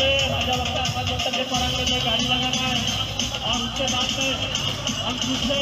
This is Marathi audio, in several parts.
जल्दी माझ्या वक्ता वक्ता गाड़ी लगाना है और उसके बाद में हम दूसरे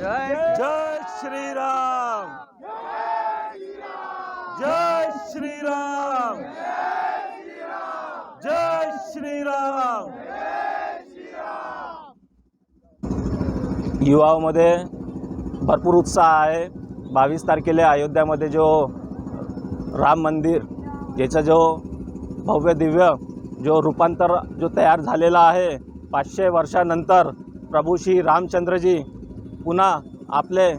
श्री जय श्रीराम। जय श्रीराम। जय श्रीराम। युवामध्ये भरपूर उत्साह आहे. बावीस तारखेला अयोध्यामध्ये जो राम मंदिर याचा जो भव्य दिव्य जो रूपांतर जो तयार झालेला आहे पाचशे वर्षानंतर प्रभू श्री रामचंद्रजी पुन्हा आपले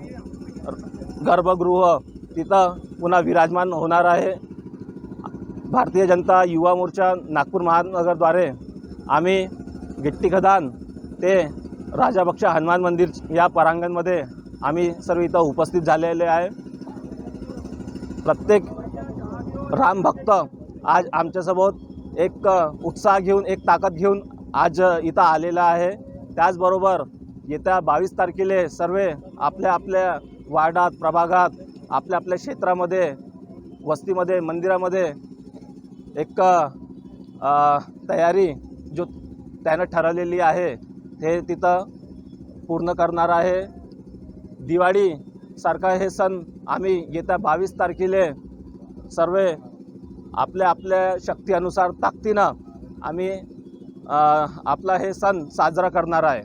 गर्भगृह तिथं पुन्हा विराजमान होणार आहे. भारतीय जनता युवा मोर्चा नागपूर महानगरद्वारे आम्ही गिट्टी खदान ते राजाभक्ष हनुमान मंदिर या परांगणमध्ये आम्ही सर्व इथं उपस्थित झालेले आहे. प्रत्येक रामभक्त आज आमच्यासोबत एक उत्साह घेऊन एक ताकद घेऊन आज इथं आलेला आहे. त्याचबरोबर येत्या बावीस तारखेला सर्व आपल्या आपल्या वार्डात प्रभागात आपल्या आपल्या क्षेत्रामध्ये वस्तीमध्ये मंदिरामध्ये एक तयारी जो त्यानं ठरवलेली आहे ते तिथं पूर्ण करणार आहे. दिवाळीसारखा हे सण आम्ही येत्या बावीस तारखेला सर्व आपल्या आपल्या शक्ती अनुसार ताकदीनं आम्ही आपला हे सण साजरा करणार आहे.